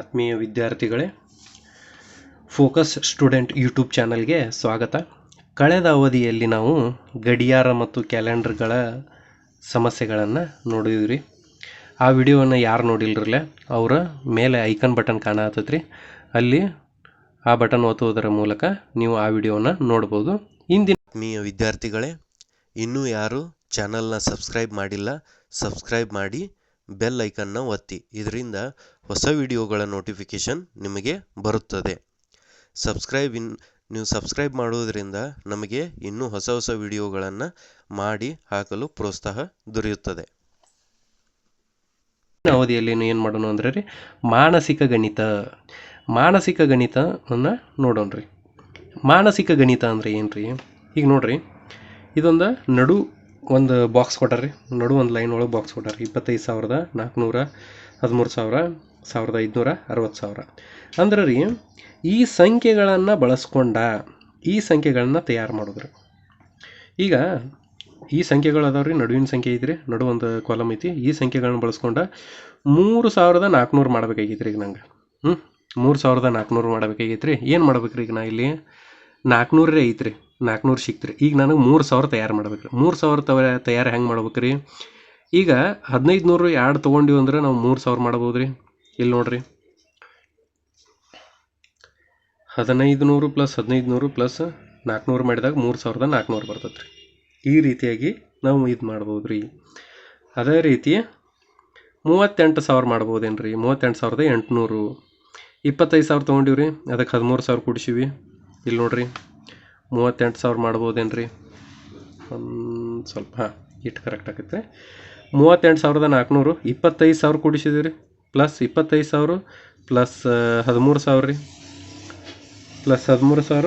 ಆತ್ಮೀಯ ವಿದ್ಯಾರ್ಥಿಗಳೇ focus student YouTube ಚಾನಲ್ಗೆ ಸ್ವಾಗತ. ಕಳೆದ ಅವಧಿಯಲ್ಲಿ ನಾವು ಗಡಿಯಾರ ಮತ್ತು ಕ್ಯಾಲೆಂಡರ್ಗಳ ಸಮಸ್ಯೆಗಳನ್ನು ನೋಡಿದ್ವಿ. ಆ ವಿಡಿಯೋವನ್ನು ಯಾರು ನೋಡಿಲ್ರಲ್ಲ, ಅವರ ಮೇಲೆ ಐಕನ್ ಬಟನ್ ಕಾಣತ್ತೈತ್ರಿ ಅಲ್ಲಿ ಆ ಬಟನ್ ಒತ್ತುವುದರ ಮೂಲಕ ನೀವು ಆ ವಿಡಿಯೋವನ್ನು ನೋಡ್ಬೋದು. ಇಂದಿನ ಆತ್ಮೀಯ ವಿದ್ಯಾರ್ಥಿಗಳೇ, ಇನ್ನೂ ಯಾರು ಚಾನಲ್ನ ಸಬ್ಸ್ಕ್ರೈಬ್ ಮಾಡಿಲ್ಲ, ಸಬ್ಸ್ಕ್ರೈಬ್ ಮಾಡಿ. ಬೆಲ್ ಐಕನ್ನ ಒತ್ತಿ. ಇದರಿಂದ ಹೊಸ ವಿಡಿಯೋಗಳ ನೋಟಿಫಿಕೇಷನ್ ನಿಮಗೆ ಬರುತ್ತದೆ. ಸಬ್ಸ್ಕ್ರೈಬ್ ಇನ್ ನೀವು ಸಬ್ಸ್ಕ್ರೈಬ್ ಮಾಡುವುದರಿಂದ ನಮಗೆ ಇನ್ನೂ ಹೊಸ ಹೊಸ ವಿಡಿಯೋಗಳನ್ನು ಮಾಡಿ ಹಾಕಲು ಪ್ರೋತ್ಸಾಹ ದೊರೆಯುತ್ತದೆ. ಅವಧಿಯಲ್ಲಿ ಏನು ಮಾಡೋಣ ಅಂದ್ರೆ ರೀ, ಮಾನಸಿಕ ಗಣಿತ, ಮಾನಸಿಕ ಗಣಿತವನ್ನು ನೋಡೋಣ ರೀ. ಮಾನಸಿಕ ಗಣಿತ ಅಂದರೆ ಏನು ರೀ ಈಗ ನೋಡ್ರಿ, ಇದೊಂದು ನಡು ಒಂದು ಬಾಕ್ಸ್ ಕೊಟ್ಟಾರ್ರಿ. ನಡು, ಒಂದು ಲೈನ್ ಒಳಗೆ ಬಾಕ್ಸ್ ಕೊಟ್ಟಾರಿ ಇಪ್ಪತ್ತೈದು ಸಾವಿರದ ನಾಲ್ಕುನೂರ ಹದಿಮೂರು ಸಾವಿರ, ಸಾವಿರದ ಐದುನೂರ ಅರವತ್ತು ಸಾವಿರ. ಅಂದ್ರೆ ರೀ, ಈ ಸಂಖ್ಯೆಗಳನ್ನು ಬಳಸ್ಕೊಂಡ, ಈ ಸಂಖ್ಯೆಗಳನ್ನ ತಯಾರು ಮಾಡಿದ್ರು. ಈಗ, ಈ ಸಂಖ್ಯೆಗಳು ಅದಾವ ರೀ, ನಡುವಿನ ಸಂಖ್ಯೆ ಐತ್ರಿ. ನಡು, ಒಂದು ಕಾಲಮ್ ಐತಿ. ಈ ಸಂಖ್ಯೆಗಳನ್ನ ಬಳಸ್ಕೊಂಡ ಮೂರು ಸಾವಿರದ ನಾಲ್ಕುನೂರು ಮಾಡ್ಬೇಕಾಗೈತ್ರಿ ಈಗ ನಂಗೆ. ಹ್ಞೂ ಮೂರು ಸಾವಿರದ ನಾಲ್ಕುನೂರು ಮಾಡ್ಬೇಕಾಗೈತ್ರಿ. ಏನು ಮಾಡ್ಬೇಕ್ರಿ ಈಗ ನಾ ಇಲ್ಲಿ? ನಾಲ್ಕುನೂರೇ ಐತ್ರಿ. ನಾಲ್ಕುನೂರು ಸಿಕ್ತ್ರಿ. ಈಗ ನನಗೆ ಮೂರು ಸಾವಿರ ತಯಾರು ಮಾಡ್ಬೇಕು ರೀ ಮೂರು ಸಾವಿರ ತವ ತಯಾರು ಹೆಂಗೆ ಮಾಡ್ಬೇಕು ರೀ ಈಗ ಹದಿನೈದು ನೂರು ಎರಡು ತೊಗೊಂಡಿವಿ ಅಂದ್ರೆ ನಾವು ಮೂರು ಸಾವಿರ ಮಾಡ್ಬೋದು ರೀ ಇಲ್ಲಿ ನೋಡ್ರಿ. ಹದಿನೈದು ನೂರು ಪ್ಲಸ್ ಹದಿನೈದು ನೂರು ಪ್ಲಸ್ ನಾಲ್ಕುನೂರು ಮಾಡಿದಾಗ ಮೂರು ಸಾವಿರದ ನಾಲ್ಕುನೂರು ಬರ್ತೈತೆ ರೀ ಈ ರೀತಿಯಾಗಿ ನಾವು ಇದು ಮಾಡ್ಬೋದು ರೀ ಅದೇ ರೀತಿ ಮೂವತ್ತೆಂಟು ಸಾವಿರ ಮಾಡ್ಬೋದೇನು ರೀ ಮೂವತ್ತೆಂಟು ಸಾವಿರದ ಎಂಟುನೂರು. ಇಪ್ಪತ್ತೈದು ಸಾವಿರ ತೊಗೊಂಡಿವ್ರಿ. ರೀ ಅದಕ್ಕೆ ಹದಿಮೂರು ಸಾವಿರ ಕೂಡಿಸಿವಿ. ಇಲ್ಲಿ ನೋಡ್ರಿ. ಮೂವತ್ತೆಂಟು ಸಾವಿರ ಮಾಡ್ಬೋದೇನ್ರಿ? ಒಂದು ಸ್ವಲ್ಪ, ಹಾಂ ಇಷ್ಟು ಕರೆಕ್ಟ್ ಆಗುತ್ತೆ ಮೂವತ್ತೆಂಟು ಸಾವಿರದ ನಾಲ್ಕುನೂರು ಇಪ್ಪತ್ತೈದು ಸಾವಿರ ಕೂಡಿಸಿದ್ದೀವಿ ರೀ ಪ್ಲಸ್ ಇಪ್ಪತ್ತೈದು ಸಾವಿರ ಪ್ಲಸ್ ಹದಿಮೂರು ಸಾವಿರ ರೀ. ಪ್ಲಸ್ ಹದಿಮೂರು ಸಾವಿರ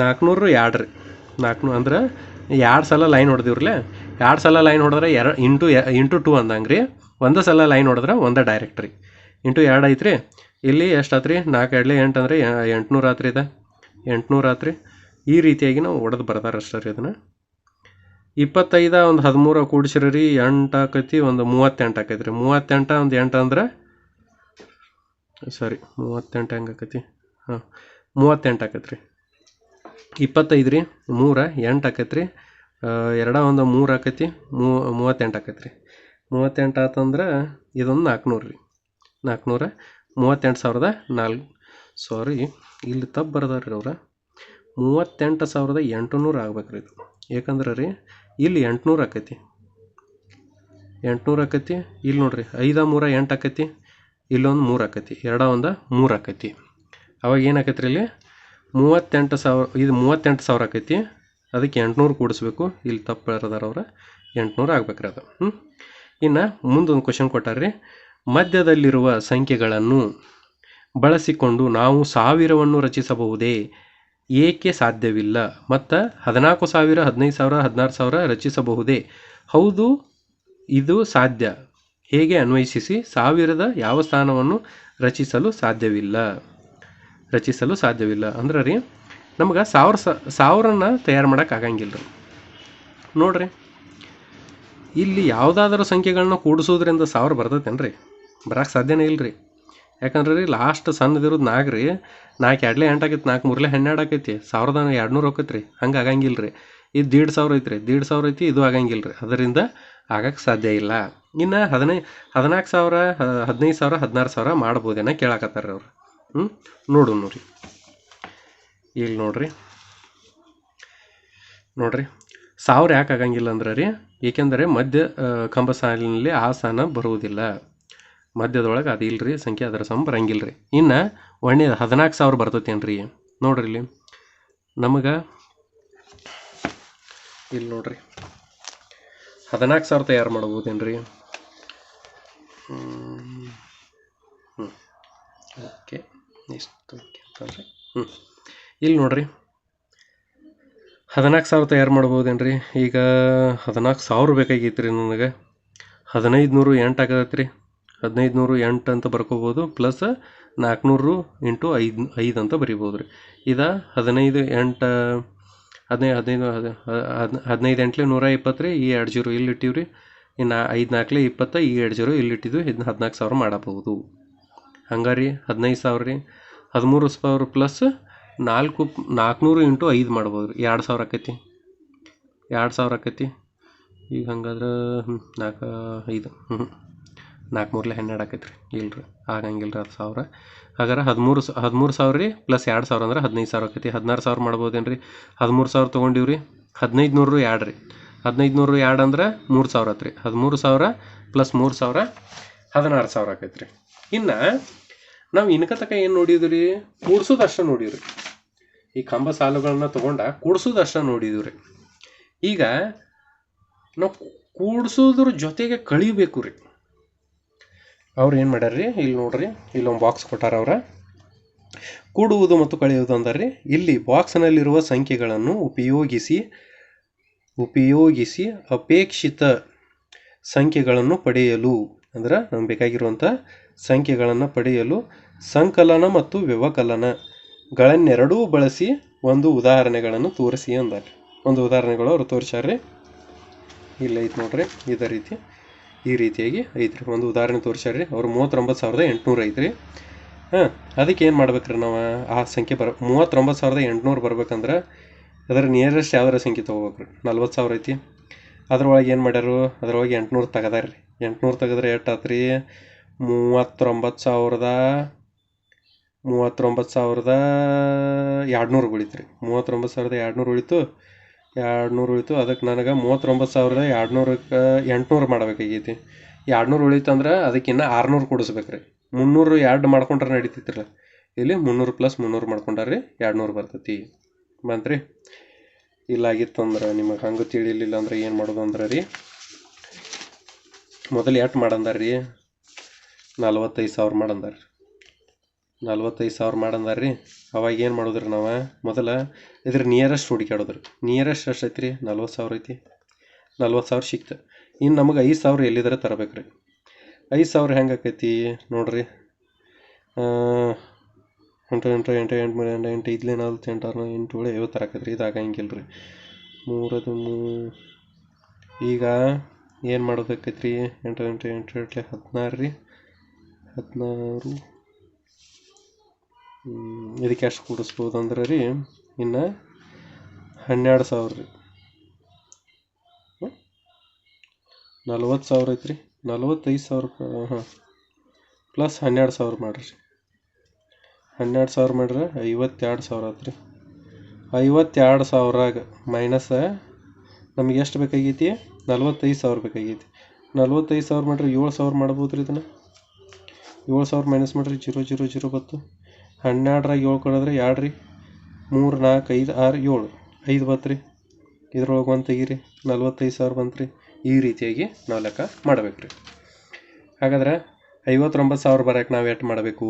ನಾಲ್ಕುನೂರು ಎರಡು ರೀ. ನಾಲ್ಕುನೂರು ಅಂದ್ರೆ ಎರಡು ಸಲ ಲೈನ್ ಹೊಡೆದಿವ್ರಲ್ಲ? ಎರಡು ಸಲ ಲೈನ್ ಹೊಡೆದ್ರೆ ಎರಡು ಇಂಟು ಇಂಟು ಟು ಅಂದಂಗೆ ರೀ. ಒಂದು ಸಲ ಲೈನ್ ಹೊಡೆದ್ರೆ ಒಂದೇ ಡೈರೆಕ್ಟ್ ರೀ. ಇಂಟು ಎರಡು ಐತ್ರಿ. ಇಲ್ಲಿ ಎಷ್ಟು ಆತ್ರಿ? ನಾಲ್ಕು ಎರಡಲೇ ಎಂಟು ಅಂದರೆ ಎಂಟುನೂರು ಆತ್ರಿ ಇದೆ. ಎಂಟುನೂರು ಆತ್ರಿ. ಈ ರೀತಿಯಾಗಿ ನಾವು ಒಡೆದು ಬರ್ತಾರೆ ಅಷ್ಟೇ ರೀ ಅದನ್ನು. ಇಪ್ಪತ್ತೈದ ಒಂದು ಹದಿಮೂರು ಕೂಡಿಸಿರಿ ರೀ, ಎಂಟು ಆಕೈತಿ, ಒಂದು ಮೂವತ್ತೆಂಟು ಆಕೈತಿ ರೀ. ಮೂವತ್ತೆಂಟು ಒಂದು ಎಂಟು ಅಂದ್ರೆ, ಸಾರಿ, ಮೂವತ್ತೆಂಟು ಹೆಂಗೆ ಆಕೈತಿ? ಹಾಂ, ಮೂವತ್ತೆಂಟು ಆಕೈತಿ ರೀ. ಇಪ್ಪತ್ತೈದು ರೀ, ಮೂರ, ಎಂಟು ಆಕೈತಿ ರೀ. ಎರಡ ಒಂದು ಮೂರು ಆಕೈತಿ, ಮೂ, ಮೂವತ್ತೆಂಟು ಆಕೈತಿ ರೀ. ಮೂವತ್ತೆಂಟು ಆತಂದ್ರೆ ಇದೊಂದು ನಾಲ್ಕುನೂರು ರೀ. ನಾಲ್ಕುನೂರ ಮೂವತ್ತೆಂಟು ಸಾವಿರದ ನಾಲ್ಕು ಸಾರಿ ಇಲ್ಲಿ ತಪ್ಪು ಬರ್ದಾರ ರೀ ಅವ್ರ. ಮೂವತ್ತೆಂಟು ಸಾವಿರದ ಎಂಟುನೂರು ಆಗ್ಬೇಕು ರೀ ಇದು. ಯಾಕಂದ್ರೆ ರೀ, ಇಲ್ಲಿ ಎಂಟುನೂರು ಆಕೈತಿ. ಎಂಟುನೂರು ಆಕೈತಿ, ಇಲ್ಲಿ ನೋಡಿರಿ, ಐದ ಮೂರ ಎಂಟು ಆಕೈತಿ, ಇಲ್ಲೊಂದು ಮೂರು ಆಕೈತಿ, ಎರಡ ಒಂದು ಮೂರು ಆಕೈತಿ. ಅವಾಗ ಏನು ರೀ ಇಲ್ಲಿ? ಮೂವತ್ತೆಂಟು ಸಾವಿರ, ಇದು ಮೂವತ್ತೆಂಟು ಸಾವಿರ ಆಕೈತಿ, ಅದಕ್ಕೆ ಎಂಟುನೂರು ಕೂಡಿಸ್ಬೇಕು. ಇಲ್ಲಿ ತಪ್ಪು ಬರದಾರ ಅವ್ರ, ಎಂಟುನೂರು ಆಗ್ಬೇಕ್ರಿ ಅದು. ಹ್ಞೂ ಇನ್ನು ಮುಂದೊಂದು ಕ್ವಶನ್ ಕೊಟ್ಟಾರ್ರಿ ಮಧ್ಯದಲ್ಲಿರುವ ಸಂಖ್ಯೆಗಳನ್ನು ಬಳಸಿಕೊಂಡು ನಾವು ಸಾವಿರವನ್ನು ರಚಿಸಬಹುದೇ? ಏಕೆ ಸಾಧ್ಯವಿಲ್ಲ? ಮತ್ತು ಹದಿನಾಲ್ಕು ಸಾವಿರ, ಹದಿನೈದು ಸಾವಿರ, ಹದಿನಾರು ಸಾವಿರ ರಚಿಸಬಹುದೇ? ಹೌದು, ಇದು ಸಾಧ್ಯ. ಹೇಗೆ ಅನ್ವಯಿಸಿಸಿ? ಸಾವಿರದ ಯಾವ ಸ್ಥಾನವನ್ನು ರಚಿಸಲು ಸಾಧ್ಯವಿಲ್ಲ? ರಚಿಸಲು ಸಾಧ್ಯವಿಲ್ಲ. ಅಂದ್ರೆ ರೀ, ನಮ್ಗೆ ಸಾವಿರ ಸಾವಿರನ ತಯಾರು ಮಾಡೋಕೆ ಆಗಂಗಿಲ್ಲ ರೀ. ನೋಡ್ರಿ, ಇಲ್ಲಿ ಯಾವುದಾದ್ರೂ ಸಂಖ್ಯೆಗಳನ್ನ ಕೂಡಿಸೋದ್ರಿಂದ ಸಾವಿರ ಬರ್ತೈತೇನು ರೀ ಬರೋಕೆ ಸಾಧ್ಯನೇ ಇಲ್ಲ ರೀ ಯಾಕಂದ್ರೆ ರೀ ಲಾಸ್ಟ್ ಸಣ್ಣದಿರೋದು ನಾಲ್ಕು ರೀ ನಾಲ್ಕು ಎರಡಲೇ ಎಂಟು ಆಗೈತೆ ನಾಲ್ಕು ಮೂರಲೆ ಹನ್ನೆರಡು ಆಕೈತಿ. ಸಾವಿರದ ಎರಡುನೂರು ಹೋಕೈತಿ ರೀ, ಹಂಗೆ ಆಗಂಗಿಲ್ಲ ರೀ. ಇದು ದೀಡ್ ಸಾವಿರ ಐತ್ರಿ, ದೀಡ್ ಸಾವಿರ ಐತಿ, ಇದು ಆಗಂಗಿಲ್ಲ ರೀ. ಅದರಿಂದ ಆಗಕ್ಕೆ ಸಾಧ್ಯ ಇಲ್ಲ. ಇನ್ನು ಹದಿನೈ ಹದಿನಾಲ್ಕು ಸಾವಿರ, ಹದಿನೈದು ಸಾವಿರ, ಹದಿನಾರು ಸಾವಿರ ಮಾಡ್ಬೋದೇನ ಕೇಳಾಕತ್ತಾರ ಅವ್ರು. ಹ್ಞೂ ನೋಡು ನೋಡ್ರಿ. ಇಲ್ಲಿ ನೋಡ್ರಿ. ನೋಡ್ರಿ, ಸಾವಿರ ಯಾಕೆ ಆಗಂಗಿಲ್ಲ ಅಂದ್ರೆ ರೀ, ಏಕೆಂದರೆ ಮಧ್ಯ ಕಂಬ ಸಾಲಿನಲ್ಲಿ ಆ ಸ್ಥಾನ ಬರುವುದಿಲ್ಲ. ಮಧ್ಯದೊಳಗೆ ಅದು ಇಲ್ರಿ, ಸಂಖ್ಯೆ ಅದರ ಸಮ ಬರಂಗಿಲ್ಲ ರೀ ಇನ್ನು ಒಣ್ಣೆ ಹದಿನಾಲ್ಕು ಸಾವಿರ ಬರ್ತೈತೇನು ರೀ ನೋಡ್ರಿ ಇಲ್ಲಿ. ನಮಗೆ ಇಲ್ಲಿ ನೋಡ್ರಿ. ಹದಿನಾಲ್ಕು ಸಾವಿರ ತಯಾರು ಮಾಡ್ಬೋದೇನು ರೀ ಹ್ಞೂ ಓಕೆ ಎಷ್ಟು ಅಂತಂದರೆ ಹ್ಞೂ ಇಲ್ಲಿ ನೋಡ್ರಿ. ಹದಿನಾಲ್ಕು ಸಾವಿರ ತಯಾರು ಮಾಡ್ಬೋದೇನ್ರಿ? ಈಗ ಹದಿನಾಲ್ಕು ಸಾವಿರ ಬೇಕಾಗಿತ್ತು ರೀ ನನಗೆ. ಹದಿನೈದು ನೂರು ಎಂಟು ಆಗತ್ತೆ ರೀ ಹದಿನೈದು ನೂರು ಎಂಟು ಅಂತ ಬರ್ಕೋಬೋದು ಪ್ಲಸ್ ನಾಲ್ಕುನೂರು ಇಂಟು ಐದು ಐದು ಅಂತ ಬರಿಬೋದು ರೀ. ಇದು ಹದಿನೈದು ಎಂಟು ಹದಿನೈದು ಹದಿನೈದು ಹದಿನೈದು ಎಂಟ್ಲೆ ನೂರ ಇಪ್ಪತ್ತು ರೀ, ಈ ಎರಡು ಜೀರೋ ಇಲ್ಲಿ ಇಟ್ಟಿವಿ ರೀ. ಇನ್ನು ಐದು ನಾಲ್ಕಲೆ ಇಪ್ಪತ್ತ, ಈ ಎರಡು ಜೀರೋ ಇಲ್ಲಿ ಇಟ್ಟಿದ್ದು ಇದನ್ನ ಹದಿನಾಲ್ಕು ಸಾವಿರ ಮಾಡಬಹುದು. ಹಂಗಾರಿ ಹದಿನೈದು ಸಾವಿರ ರೀ. ಹದಿಮೂರು ಸಾವಿರ ಪ್ಲಸ್ ನಾಲ್ಕು, ನಾಲ್ಕುನೂರು ಇಂಟು ಐದು ಮಾಡ್ಬೋದು ರೀ. ಎರಡು ಸಾವಿರ ಆಕೈತಿ. ಎರಡು ಸಾವಿರ ಆಕೈತಿ. ಈಗ ಹಂಗಾದ್ರೆ ನಾಲ್ಕು, ಐದು ಹ್ಞೂ ನಾಲ್ಕು ಮೂರಲೆ ಹನ್ನೆರಡು ಆಕೈತಿ ರೀ ಇಲ್ಲ ರೀ ಆಗಂಗಿಲ್ಲ ರೀ ಹತ್ತು ಸಾವಿರ. ಹಾಗಾದ್ರೆ ಹದಿಮೂರು ಹದಿಮೂರು ಸಾವಿರ ರೀ ಪ್ಲಸ್ ಎರಡು ಸಾವಿರ ಅಂದ್ರೆ ಹದಿನೈದು ಸಾವಿರ ಆಕೈತಿ. ಹದಿನಾರು ಸಾವಿರ ಮಾಡ್ಬೋದೇನು ರೀ ಹದಿಮೂರು ಸಾವಿರ ತೊಗೊಂಡಿವಿ ರೀ ಹದಿನೈದು ನೂರು ಎರಡು ರೀ. ಹದಿನೈದು ನೂರು ಎರಡು ಅಂದ್ರೆ ಮೂರು ಸಾವಿರ ಆತು ರೀ ಹದಿಮೂರು ಸಾವಿರ ಪ್ಲಸ್ ಮೂರು ಸಾವಿರ, ಹದಿನಾರು ಸಾವಿರ ಆಕೈತಿ ರೀ ಇನ್ನು ನಾವು ಇನ್ಕ ತಕ ಏನು ನೋಡಿದ್ವಿ ರೀ ಕೂಡ್ಸೋದು ಅಷ್ಟೇ ನೋಡಿವಿ ರೀ ಈ ಕಂಬ ಸಾಲುಗಳನ್ನ ತೊಗೊಂಡ ಕೂಡ್ಸೋದು ಅಷ್ಟೇ ನೋಡಿದ್ವಿ ರೀ ಈಗ ನಾವು ಕೂಡ್ಸೋದ್ರ ಜೊತೆಗೆ ಕಳಿಬೇಕು ರೀ ಅವ್ರು ಏನು ಮಾಡ್ಯಾರ ರೀ ಇಲ್ಲಿ ನೋಡ್ರಿ, ಇಲ್ಲೊಂದು ಬಾಕ್ಸ್ ಕೊಟ್ಟಾರ ಅವ್ರ. ಕೂಡುವುದು ಮತ್ತು ಕಳೆಯುವುದು ಅಂದಾರ್ರಿ. ಇಲ್ಲಿ ಬಾಕ್ಸ್ನಲ್ಲಿರುವ ಸಂಖ್ಯೆಗಳನ್ನು ಉಪಯೋಗಿಸಿ ಉಪಯೋಗಿಸಿ ಅಪೇಕ್ಷಿತ ಸಂಖ್ಯೆಗಳನ್ನು ಪಡೆಯಲು, ಅಂದ್ರೆ ನಮ್ಗೆ ಬೇಕಾಗಿರುವಂಥ ಸಂಖ್ಯೆಗಳನ್ನು ಪಡೆಯಲು ಸಂಕಲನ ಮತ್ತು ವ್ಯವಕಲನಗಳನ್ನೆರಡೂ ಬಳಸಿ ಒಂದು ಉದಾಹರಣೆಗಳನ್ನು ತೋರಿಸಿ ಅಂದಾರೆ ಒಂದು ಉದಾಹರಣೆಗಳು ಅವರು ತೋರಿಸ್ಯಾರ್ರಿ. ಇಲ್ಲ ಐತೆ ನೋಡ್ರಿ, ಇದೇ ರೀತಿ. ಈ ರೀತಿಯಾಗಿ ಐತ್ರಿ. ಒಂದು ಉದಾಹರಣೆ ತೋರಿಸ್ಯಾರ್ರಿ. ಅವ್ರು ಮೂವತ್ತೊಂಬತ್ತು ಸಾವಿರದ ಎಂಟುನೂರು ಐತ್ರಿ. ಹಾಂ, ಅದಕ್ಕೆ ಏನು ಮಾಡ್ಬೇಕ್ರಿ ನಾವು? ಆ ಸಂಖ್ಯೆ ಬರ, ಮೂವತ್ತೊಂಬತ್ತು ಸಾವಿರದ ಎಂಟುನೂರು ಬರ್ಬೇಕಂದ್ರೆ ಅದರ ನಿಯರೆಸ್ಟ್ ಯಾವ್ದಾರ ಸಂಖ್ಯೆ ತೊಗೋಬೇಕ್ರಿ. ನಲ್ವತ್ತು ಸಾವಿರ ಐತಿ. ಅದ್ರೊಳಗೆ ಏನು ಮಾಡ್ಯಾರು? ಅದ್ರೊಳಗೆ ಎಂಟುನೂರು ತೆಗದಾರ್ರಿ. ಎಂಟುನೂರು ತೆಗೆದ್ರೆ ಎಷ್ಟು ಆತ್ರಿ? ಮೂವತ್ತೊಂಬತ್ತು ಸಾವಿರದ ಮೂವತ್ತೊಂಬತ್ತು ಸಾವಿರದ ಎರಡುನೂರು ಉಳಿತು ರೀ ಮೂವತ್ತೊಂಬತ್ತು ಸಾವಿರದ ಎರಡುನೂರು ಉಳಿತು ಎರಡುನೂರು ಉಳಿತು. ಅದಕ್ಕೆ ನನಗೆ ಮೂವತ್ತೊಂಬತ್ತು ಸಾವಿರದ ಎರಡುನೂರಕ್ಕೆ ಎಂಟುನೂರು ಮಾಡ್ಬೇಕಾಗೈತಿ. ಎರಡುನೂರು ಉಳಿತು ಅಂದ್ರೆ ಅದಕ್ಕಿನ್ನ ಆರುನೂರು ಕೊಡಿಸ್ಬೇಕು ರೀ ಮುನ್ನೂರು ಎರಡು ಮಾಡ್ಕೊಂಡ್ರೆ ನಡೀತೈತ್ರಲ್ಲ ಇಲ್ಲಿ ಮುನ್ನೂರು ಪ್ಲಸ್ ಮುನ್ನೂರು ಮಾಡ್ಕೊಂಡಾರ್ರಿ ಎರಡುನೂರು ಬರ್ತೈತಿ. ಬಂತ್ರಿ. ಇಲ್ಲ ಆಗಿತ್ತಂದ್ರೆ ನಿಮಗೆ ಹಂಗೆ ತಿಳಿಲಿಲ್ಲ ಅಂದ್ರೆ ಏನು ಮಾಡೋದು ಅಂದ್ರೆ ರೀ. ಮೊದಲು ಎಷ್ಟು ಮಾಡಂದಾರ ರೀ ನಲ್ವತ್ತೈದು ಸಾವಿರ ಮಾಡಂದಾರ ನಲ್ವತ್ತೈದು ಸಾವಿರ ಮಾಡಂದಾರ ರೀ ಅವಾಗ ಏನು ಮಾಡೋದ್ರಿ ನಾವು? ಮೊದಲ ಇದ್ರ ನಿಯರೆಸ್ಟ್ ಹುಡುಕ್ಯಾಡೋದ್ರಿ ನಿಯರೆಸ್ಟ್ ಎಷ್ಟು ಐತಿ ರೀ ನಲ್ವತ್ತು ಸಾವಿರ ಐತಿ. ನಲ್ವತ್ತು ಸಾವಿರ ಸಿಕ್ತು. ಇನ್ನು ನಮಗೆ ಐದು ಸಾವಿರ ಎಲ್ಲಿದ್ರೆ ತರಬೇಕು ರೀ ಐದು ಸಾವಿರ ಹೆಂಗೆ ಆಕೈತಿ ನೋಡ್ರಿ. ಎಂಟು ಎಂಟು ಎಂಟು ಎಂಟು, ಮೂರು, ಎಂಟು ಎಂಟು ಐದಲೇ ನಾಲ್ಕು, ಎಂಟು, ಆರು, ಎಂಟು, ಏಳು, ಐವತ್ತು ಆಕೈತಿ ರೀ ಇದು ಆಗಂಗಿಲ್ಲ ರೀ ಮೂರದು ಮೂ, ಈಗ ಏನು ಮಾಡೋದಕ್ಕೈತಿ ರೀ ಎಂಟು ಎಂಟು ಎಂಟು, ಎಂಟ್ಲೆ ಹದಿನಾರು ರೀ. ಹದಿನಾರು. ಇದಕ್ಕೆ ಎಷ್ಟು ಕೂಡಿಸ್ಬೋದು ಅಂದ್ರೆ ರೀ? ಇನ್ನು ಹನ್ನೆರಡು ಸಾವಿರ ರೀ. ನಲ್ವತ್ತು ಸಾವಿರ ಐತ್ರಿ. ನಲ್ವತ್ತೈದು ಸಾವಿರ ಹಾಂ. ಪ್ಲಸ್ ಹನ್ನೆರಡು ಸಾವಿರ ಮಾಡಿರಿ. ಹನ್ನೆರಡು ಸಾವಿರ ಮಾಡ್ರೆ ಐವತ್ತೆರಡು ಸಾವಿರ ಆತ್ರಿ. ಐವತ್ತೆರಡು ಸಾವಿರಾಗ ಮೈನಸ್ ನಮ್ಗೆ ಎಷ್ಟು ಬೇಕಾಗೈತಿ? ನಲ್ವತ್ತೈದು ಸಾವಿರ ಬೇಕಾಗೈತಿ. ನಲ್ವತ್ತೈದು ಸಾವಿರ ಮಾಡಿರಿ ಏಳು ಸಾವಿರ ಮಾಡ್ಬೋದು ರೀ ಇದನ್ನು. ಏಳು ಸಾವಿರ ಮೈನಸ್ ಮಾಡಿರಿ ಜೀರೋ ಜೀರೋ ಜೀರೋ ಬತ್ತು. ಹನ್ನೆರಡರಾಗ ಏಳು ಕೊಡೋದ್ರೆ ಎರಡು ರೀ ಮೂರು ನಾಲ್ಕು ಐದು ಆರು ಏಳು. ಐದು ಬಂತು ರೀ ಇದ್ರೊಳಗೆ ಒಂದು ತೆಗೀರಿ ನಲ್ವತ್ತೈದು ಸಾವಿರ ಬಂತು ರೀ ಈ ರೀತಿಯಾಗಿ ನಾವು ಲೆಕ್ಕ ಮಾಡ್ಬೇಕು ರೀ ಹಾಗಾದ್ರೆ ಐವತ್ತೊಂಬತ್ತು ಸಾವಿರ ಬರೋಕೆ ನಾವು ಎಷ್ಟು ಮಾಡಬೇಕು?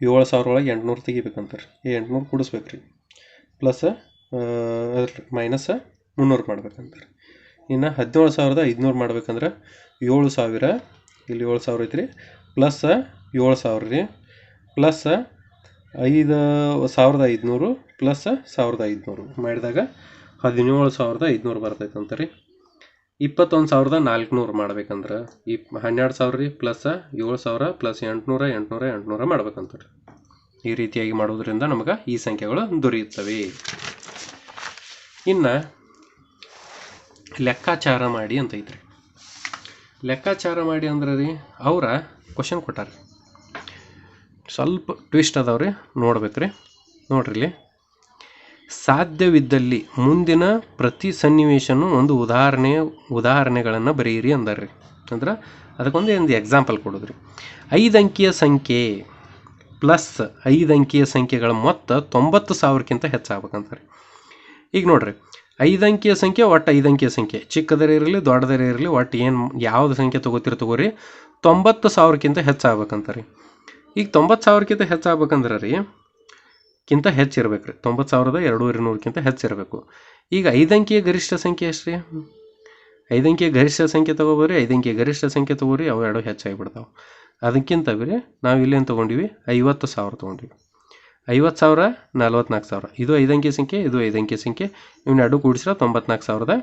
ಏಳು ಸಾವಿರ ಒಳಗೆ ಎಂಟುನೂರು ತೆಗಿಬೇಕಂತಾರೆ. ಈ ಎಂಟುನೂರು ಕೂಡಿಸ್ಬೇಕು ರೀ ಪ್ಲಸ್ ಅದ್ರ ಮೈನಸ್ ಮುನ್ನೂರು ಮಾಡ್ಬೇಕಂತಾರೆ. ಇನ್ನು ಹದಿನೇಳು ಸಾವಿರದ ಐದುನೂರು ಮಾಡ್ಬೇಕಂದ್ರೆ ಏಳು ಸಾವಿರ, ಇಲ್ಲಿ ಏಳು ಸಾವಿರ ಐತ್ರಿ. ಪ್ಲಸ್ ಏಳು ಸಾವಿರ ರೀ. ಪ್ಲಸ್ ಐದು ಸಾವಿರದ ಐದುನೂರು ಪ್ಲಸ್ ಸಾವಿರದ ಐದುನೂರು ಮಾಡಿದಾಗ ಹದಿನೇಳು ಸಾವಿರದ ಐದುನೂರು ಬರ್ತೈತೆ ಅಂತ ರೀ. ಇಪ್ಪತ್ತೊಂದು ಸಾವಿರದ ನಾಲ್ಕುನೂರು ಮಾಡ್ಬೇಕಂದ್ರೆ ಈ ಹನ್ನೆರಡು ಸಾವಿರ ರೀ ಪ್ಲಸ್ ಏಳು ಸಾವಿರ ಪ್ಲಸ್ ಎಂಟುನೂರ ಎಂಟುನೂರ ಎಂಟುನೂರ ಮಾಡ್ಬೇಕಂತ ರೀ. ಈ ರೀತಿಯಾಗಿ ಮಾಡೋದ್ರಿಂದ ನಮಗೆ ಈ ಸಂಖ್ಯೆಗಳು ದೊರೆಯುತ್ತವೆ. ಇನ್ನು ಲೆಕ್ಕಾಚಾರ ಮಾಡಿ ಅಂತ ಐತ್ರಿ ಲೆಕ್ಕಾಚಾರ ಮಾಡಿ ಅಂದ್ರೆ ರೀ ಅವರ ಕ್ವಶನ್ ಕೊಟ್ಟಾರ. ಸ್ವಲ್ಪ ಟ್ವಿಸ್ಟ್ ಅದಾವ್ರಿ. ನೋಡ್ಬೇಕ್ರಿ. ನೋಡ್ರಿ ಇಲ್ಲಿ. ಸಾಧ್ಯವಿದ್ದಲ್ಲಿ ಮುಂದಿನ ಪ್ರತಿ ಸನ್ನಿವೇಶನು ಒಂದು ಉದಾಹರಣೆ, ಉದಾಹರಣೆಗಳನ್ನು ಬರೆಯಿರಿ ಅಂದಾರ್ರಿ. ಅಂದ್ರೆ ಅದಕ್ಕೊಂದು ಒಂದು ಎಕ್ಸಾಂಪಲ್ ಕೊಡೋದ್ರಿ. ಐದು ಅಂಕಿಯ ಸಂಖ್ಯೆ ಪ್ಲಸ್ ಐದು ಅಂಕಿಯ ಸಂಖ್ಯೆಗಳ ಮೊತ್ತ ತೊಂಬತ್ತು ಸಾವಿರಕ್ಕಿಂತ ಹೆಚ್ಚಾಗಬೇಕಂತಾರೆ ಈಗ ನೋಡ್ರಿ. ಐದು ಅಂಕಿಯ ಸಂಖ್ಯೆ ಒಟ್ಟು ಐದು ಅಂಕಿಯ ಸಂಖ್ಯೆ. ಚಿಕ್ಕದರೆ ಇರಲಿ, ದೊಡ್ಡದರೆ ಇರಲಿ, ಒಟ್ಟು ಏನು, ಯಾವ್ದು ಸಂಖ್ಯೆ ತೊಗೋತೀರಿ ತಗೋರಿ, ತೊಂಬತ್ತು ಸಾವಿರಕ್ಕಿಂತ ಹೆಚ್ಚಾಗ್ಬೇಕಂತಾರೆ ಈಗ ತೊಂಬತ್ತು ಸಾವಿರಕ್ಕಿಂತ ಹೆಚ್ಚಾಗ್ಬೇಕಂದ್ರೆ ರೀ, ಕಿಂತ ಹೆಚ್ಚಿರ್ಬೇಕು ರೀ ತೊಂಬತ್ತು ಸಾವಿರದ ಎರಡೂವರೆ ನೂರಕ್ಕಿಂತ ಹೆಚ್ಚಿರಬೇಕು ಈಗ ಐದಂಕಿಯ ಗರಿಷ್ಠ ಸಂಖ್ಯೆ ಎಷ್ಟು ರೀ? ಐದಂಕಿಯ ಗರಿಷ್ಠ ಸಂಖ್ಯೆ ತೊಗೋಬೋರಿ ಐದಂಕಿಯ ಗರಿಷ್ಠ ಸಂಖ್ಯೆ ತೊಗೋರಿ, ಅವು ಎರಡು ಹೆಚ್ಚಾಗಿಬಿಡ್ತಾವೆ ಅದಕ್ಕಿಂತ ಬೇರೆ ನಾವು ಇಲ್ಲೇನು ತೊಗೊಂಡಿವಿ? ಐವತ್ತು ಸಾವಿರ ತೊಗೊಂಡಿವಿ. ಐವತ್ತು ಸಾವಿರ, ನಲ್ವತ್ನಾಲ್ಕು ಸಾವಿರ. ಇದು ಐದಂಕಿ ಸಂಖ್ಯೆ, ಇದು ಐದಂಕಿ ಸಂಖ್ಯೆ. ಇವನ್ನ ಎರಡು ಕೂಡಿಸಿದ್ರೆ ತೊಂಬತ್ನಾಲ್ಕು ಸಾವಿರದ,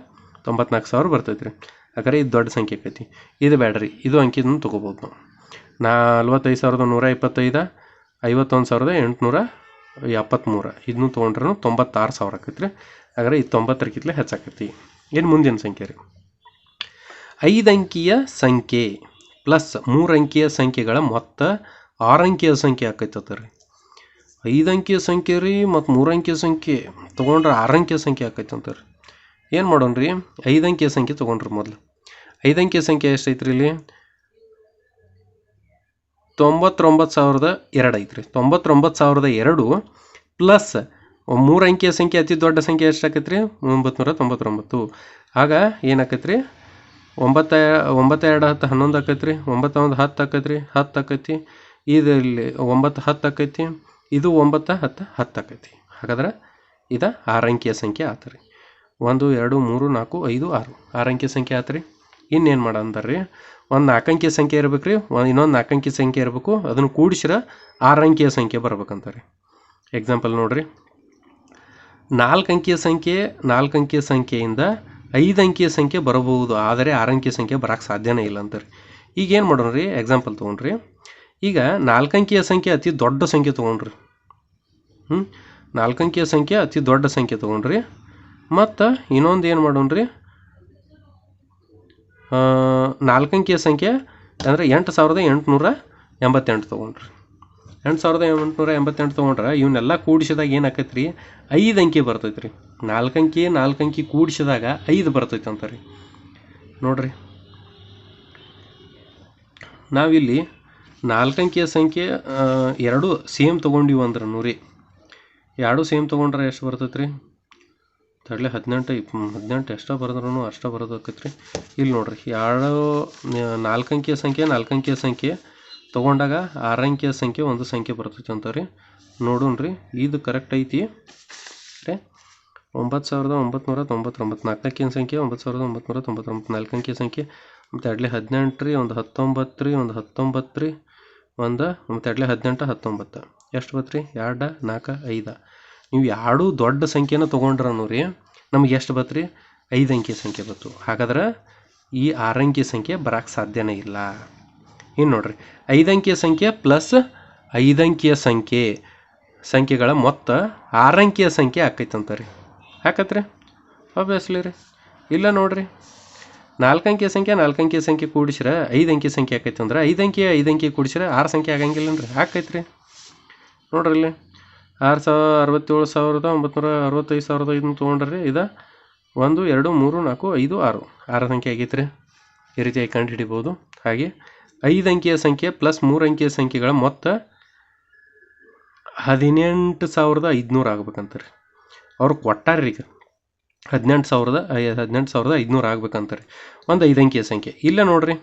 ತೊಂಬತ್ನಾಲ್ಕು ಸಾವಿರ ಬರ್ತೈತೆ ರೀ ಯಾಕಂದ್ರೆ ಇದು ದೊಡ್ಡ ಸಂಖ್ಯೆ ಆಕೈತಿ. ಇದು ಬ್ಯಾಡ್ರಿ, ಇದು ಅಂಕಿದನ್ನು ತೊಗೋಬೋದು ನಾವು. ನಲ್ವತ್ತೈದು ಸಾವಿರದ ನೂರ ಇಪ್ಪತ್ತೈದು, ಐವತ್ತೊಂದು ಸಾವಿರದ ಎಂಟುನೂರ ಎಪ್ಪತ್ತ್ಮೂರು ಇದನ್ನು ತೊಗೊಂಡ್ರೂ ತೊಂಬತ್ತಾರು ಸಾವಿರ ಆಕೈತೆ ರೀ ಹಾಗಾದ್ರೆ ಇದು ತೊಂಬತ್ತರಕ್ಕಿಂತಲೇ ಹೆಚ್ಚಾಕೈತಿ. ಏನು ಮುಂದಿನ ಸಂಖ್ಯೆ ರೀ? ಐದು ಅಂಕಿಯ ಸಂಖ್ಯೆ ಪ್ಲಸ್ ಮೂರು ಅಂಕಿಯ ಸಂಖ್ಯೆಗಳ ಮೊತ್ತ ಆರು ಅಂಕಿಯ ಸಂಖ್ಯೆ ಆಕೈತದ ರೀ ಐದು ಅಂಕಿಯ ಸಂಖ್ಯೆ ರೀ ಮತ್ತು ಮೂರು ಅಂಕಿಯ ಸಂಖ್ಯೆ. ತೊಗೊಂಡ್ರೆ ಆರು ಅಂಕಿಯ ಸಂಖ್ಯೆ ಆಕೈತೆ ರೀ ಏನು ಮಾಡೋಣ ರೀ ಐದು ಅಂಕಿಯ ಸಂಖ್ಯೆ ತೊಗೊಂಡ್ರಿ ಮೊದಲು. ಐದು ಅಂಕಿಯ ಸಂಖ್ಯೆ ರೀ ಇಲ್ಲಿ? ತೊಂಬತ್ತೊಂಬತ್ತು ಸಾವಿರದ ಎರಡು ಐತ್ರಿ ತೊಂಬತ್ತೊಂಬತ್ತು ಸಾವಿರದ ಎರಡು ಪ್ಲಸ್ ಮೂರು ಅಂಕಿಯ ಸಂಖ್ಯೆ, ಅತಿ ದೊಡ್ಡ ಸಂಖ್ಯೆ ಎಷ್ಟಾಕೈತೆ ರೀ ಒಂಬತ್ತು ತೊಂಬತ್ತೊಂಬತ್ತು. ಆಗ ಏನಾಕೈತೆ ರೀ ಒಂಬತ್ತ ಒಂಬತ್ತು ಎರಡು ಹತ್ತು ಹನ್ನೊಂದು ಆಕೈತೆ ರೀ ಒಂಬತ್ತು ಒಂದು ಹತ್ತು ಆಕೈತೆ ರೀ ಹತ್ತು ಆಕೈತಿ ಇದು ಇಲ್ಲಿ ಒಂಬತ್ತು ಹತ್ತು ಆಕೈತಿ, ಇದು ಒಂಬತ್ತು ಹತ್ತು ಹತ್ತು ಆಕೈತಿ. ಹಾಗಾದ್ರೆ ಇದು ಆರು ಅಂಕಿಯ ಸಂಖ್ಯೆ ಆತ ರೀ ಒಂದು, ಎರಡು, ಮೂರು, ನಾಲ್ಕು, ಐದು, ಆರು. ಆರು ಅಂಕಿಯ ಸಂಖ್ಯೆ ಆತ ರೀ ಇನ್ನೇನು ಮಾಡ ಅಂತಾರೆ ರೀ ಒಂದು ನಾಲ್ಕು ಸಂಖ್ಯೆ ಇರ್ಬೇಕು ರೀ ಒಂದು ಇನ್ನೊಂದು ನಾಲ್ಕು ಅಂಕಿ ಸಂಖ್ಯೆ ಇರಬೇಕು, ಅದನ್ನು ಕೂಡಿಸಿರ ಆರು ಅಂಕಿಯ ಸಂಖ್ಯೆ ಬರ್ಬೇಕಂತಾರೆ ಎಕ್ಸಾಂಪಲ್ ನೋಡಿರಿ. ನಾಲ್ಕು ಅಂಕಿಯ ಸಂಖ್ಯೆ ನಾಲ್ಕು ಅಂಕಿಯ ಸಂಖ್ಯೆಯಿಂದ ಐದು ಅಂಕಿಯ ಸಂಖ್ಯೆ ಬರಬಹುದು, ಆದರೆ ಆರು ಅಂಕಿಯ ಸಂಖ್ಯೆ ಬರೋಕ್ಕೆ ಸಾಧ್ಯನೇ ಇಲ್ಲ ಅಂತಾರೆ ಈಗ ಏನು ಮಾಡೋಣ ರೀ ಎಕ್ಸಾಂಪಲ್ ತೊಗೊಂಡ್ರಿ. ಈಗ ನಾಲ್ಕು ಅಂಕಿಯ ಸಂಖ್ಯೆ ಅತಿ ದೊಡ್ಡ ಸಂಖ್ಯೆ ತೊಗೊಂಡ್ರಿ. ಹ್ಞೂ ನಾಲ್ಕು ಅಂಕಿಯ ಸಂಖ್ಯೆ ಅತಿ ದೊಡ್ಡ ಸಂಖ್ಯೆ ತೊಗೊಂಡ್ರಿ. ಮತ್ತು ಇನ್ನೊಂದು ಏನು ಮಾಡೋಣ ನಾಲ್ಕು ಅಂಕಿಯ ಸಂಖ್ಯೆ ಅಂದರೆ ಎಂಟು ಸಾವಿರದ ಎಂಟುನೂರ ಎಂಬತ್ತೆಂಟು ತೊಗೊಂಡ್ರಿ. ಎಂಟು ಸಾವಿರದ ಎಂಟುನೂರ ಎಂಬತ್ತೆಂಟು ತೊಗೊಂಡ್ರೆ ಇವನ್ನೆಲ್ಲ ಕೂಡಿಸಿದಾಗ ಏನಾಕೈತೆ ರೀ ಐದು ಅಂಕಿ ಬರ್ತೈತೆ ರೀ ನಾಲ್ಕು ಅಂಕಿ ನಾಲ್ಕು ಕೂಡಿಸಿದಾಗ ಐದು ಬರ್ತೈತೆ ಅಂತ ರೀ ನೋಡ್ರಿ. ನಾವಿಲ್ಲಿ ನಾಲ್ಕು ಅಂಕಿಯ ಸಂಖ್ಯೆ ಎರಡು ಸೇಮ್ ತೊಗೊಂಡಿವಂದ್ರೆ ನೂರಿ. ಎರಡು ಸೇಮ್ ತೊಗೊಂಡ್ರೆ ಎಷ್ಟು ಬರ್ತೈತೆ ರೀ ತಡಲೆ ಹದಿನೆಂಟು ಇಪ್, ಹದಿನೆಂಟು ಎಷ್ಟೋ ಬರೆದ್ರೂ ಅಷ್ಟೇ ಬರೋದಕ್ಕೈತೆ ರೀ ಇಲ್ಲಿ ನೋಡ್ರಿ ಎರಡು ನಾಲ್ಕು ಅಂಕಿಯ ಸಂಖ್ಯೆ ನಾಲ್ಕು ಅಂಕಿಯ ಸಂಖ್ಯೆ, ತೊಗೊಂಡಾಗ ಆರು ಅಂಕಿಯ ಸಂಖ್ಯೆ, ಒಂದು ಸಂಖ್ಯೆ ಬರ್ತೈತೆ ಅಂತ ರೀ ನೋಡೋಣ್ರಿ ಇದು ಕರೆಕ್ಟ್ ಐತಿ. ರೀ, ಒಂಬತ್ತು ಸಾವಿರದ ಒಂಬತ್ನೂರ ತೊಂಬತ್ತೊಂಬತ್ತು ನಾಲ್ಕು ಅಂಕಿಯ ಸಂಖ್ಯೆ, ಒಂಬತ್ತು ಸಾವಿರದ ಒಂಬತ್ನೂರ ತೊಂಬತ್ತೊಂಬತ್ತು ನಾಲ್ಕು ಅಂಕಿಯ ಸಂಖ್ಯೆ, ಮತ್ತು ಎಡ್ಲೆ ಹದಿನೆಂಟು ರೀ, ಒಂದು ಹತ್ತೊಂಬತ್ತು ರೀ, ಒಂದು ಹತ್ತೊಂಬತ್ತು ರೀ, ಒಂದು, ಮತ್ತು ಎಡ್ಲೆ ಹದಿನೆಂಟು, ಹತ್ತೊಂಬತ್ತು. ಎಷ್ಟು ಬತ್ತು ರೀ ಎರಡು, ನಾಲ್ಕು, ಐದು. ನೀವು ಎರಡು ದೊಡ್ಡ ಸಂಖ್ಯೆನ ತೊಗೊಂಡ್ರನು ರೀ ನಮ್ಗೆ ಎಷ್ಟು ಬತ್ತು ರೀ ಐದು ಅಂಕಿ ಸಂಖ್ಯೆ ಬತ್ತು. ಹಾಗಾದ್ರೆ ಈ ಆರು ಸಂಖ್ಯೆ ಬರೋಕ್ಕೆ ಸಾಧ್ಯನೇ ಇಲ್ಲ. ಏನು ನೋಡ್ರಿ, ಐದು ಅಂಕಿಯ ಸಂಖ್ಯೆ ಪ್ಲಸ್ ಐದು ಅಂಕಿಯ ಸಂಖ್ಯೆ, ಸಂಖ್ಯೆಗಳ ಮೊತ್ತ ಆರು ಅಂಕಿಯ ಸಂಖ್ಯೆ ಆಕೈತಂತ ರೀ ಹಾಕತ್ರಿ ಆಬ್ವಿಯಸ್ಲಿ ರೀ. ಇಲ್ಲ ನೋಡ್ರಿ, ನಾಲ್ಕು ಅಂಕಿಯ ಸಂಖ್ಯೆ, ನಾಲ್ಕು ಅಂಕಿಯ ಸಂಖ್ಯೆ ಕೂಡಿಸ್ರೆ ಐದು ಅಂಕಿ ಸಂಖ್ಯೆ ಆಕೈತೆ ಅಂದ್ರೆ ಐದು ಅಂಕಿ ಐದು ಅಂಕಿ ಕೂಡಿಸ್ರೆ ಆರು ಸಂಖ್ಯೆ ಆಗಂಗಿಲ್ಲ ರೀ ಆಕೈತೆ ರೀ ನೋಡ್ರಿ ಇಲ್ಲಿ. ಆರು ಸಾವಿರ ಅರವತ್ತೇಳು ಸಾವಿರದ ಒಂಬತ್ನೂರ ಅರವತ್ತೈದು ಸಾವಿರದ ಐದನ್ನ ತೊಗೊಂಡ್ರಿ ಇದು ಒಂದು, ಎರಡು, ಮೂರು, ನಾಲ್ಕು, ಐದು, ಆರು. ಆರು ಸಂಖ್ಯೆ ಆಗೈತೆ ರೀ ಈ ರೀತಿಯಾಗಿ ಕಂಡು ಹಿಡಿಬೋದು ಹಾಗೆ ಐದು ಅಂಕಿಯ ಸಂಖ್ಯೆ ಪ್ಲಸ್ ಮೂರು ಅಂಕಿಯ ಸಂಖ್ಯೆಗಳ ಮೊತ್ತ ಹದಿನೆಂಟು ಸಾವಿರದ ಐದುನೂರು ಆಗ್ಬೇಕಂತಾರೆ. ಅವ್ರು ಕೊಟ್ಟಾರ್ರಿ ಈಗ. ಹದಿನೆಂಟು ಸಾವಿರದ ಹದಿನೆಂಟು ಸಾವಿರದ ಐದುನೂರು ಆಗ್ಬೇಕಂತಾರೆ. ಒಂದು ಐದು ಅಂಕಿಯ ಸಂಖ್ಯೆ. ಇಲ್ಲ ನೋಡ್ರಿ.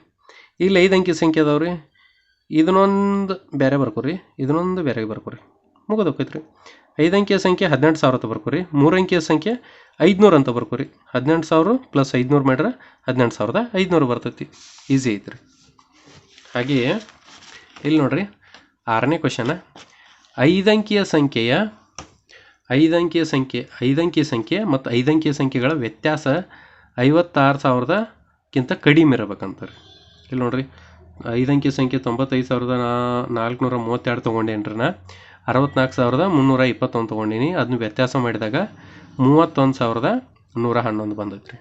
ಇಲ್ಲಿ ಐದು ಅಂಕಿಯ ಸಂಖ್ಯೆ ಅದಾವ್ರಿ. ಇದನ್ನೊಂದು ಬೇರೆ ಬರ್ಕೋರಿ. ಇದನ್ನೊಂದು ಬೇರೆ ಬರ್ಕೋರಿ. ಮುಗಿದು ಹೋಕೈತೆ ರೀ ಐದು ಅಂಕಿಯ ಸಂಖ್ಯೆ ಹದಿನೆಂಟು ಸಾವಿರ ಅಂತ ಬರ್ಕೋರಿ. ಮೂರು ಅಂಕಿಯ ಸಂಖ್ಯೆ ಐದುನೂರು ಅಂತ ಬರ್ಕೋರಿ. ಹದಿನೆಂಟು ಸಾವಿರ ಪ್ಲಸ್ ಐದುನೂರು ಮಾಡ್ರೆ ಹದಿನೆಂಟು ಸಾವಿರದ ಐದುನೂರು ಬರ್ತೈತಿ. ಈಸಿ ಐತ್ರಿ. ಹಾಗೆಯೇ ಇಲ್ಲಿ ನೋಡ್ರಿ, ಆರನೇ ಕ್ವಶನ ಐದಂಕಿಯ ಸಂಖ್ಯೆಯ, ಐದಂಕಿಯ ಸಂಖ್ಯೆ ಐದಂಕಿಯ ಸಂಖ್ಯೆ ಮತ್ತು ಐದಂಕಿಯ ಸಂಖ್ಯೆಗಳ ವ್ಯತ್ಯಾಸ ಐವತ್ತಾರು ಸಾವಿರದಕ್ಕಿಂತ ಕಡಿಮೆ ಇರಬೇಕಂತಾರೆ. ಇಲ್ಲಿ ನೋಡ್ರಿ, ಐದಂಕಿಯ ಸಂಖ್ಯೆ ತೊಂಬತ್ತೈದು ಸಾವಿರದ ನಾ ನಾಲ್ಕುನೂರ ಮೂವತ್ತೆರಡು ತೊಗೊಂಡೇನ್ರಿ ನಾ. ಅರವತ್ನಾಲ್ಕು ಸಾವಿರದ ಮುನ್ನೂರ ಇಪ್ಪತ್ತೊಂದು ತೊಗೊಂಡೀನಿ. ಅದನ್ನ ವ್ಯತ್ಯಾಸ ಮಾಡಿದಾಗ ಮೂವತ್ತೊಂದು ಸಾವಿರದ ನೂರ ಹನ್ನೊಂದು ಬಂದೈತೆ ರೀ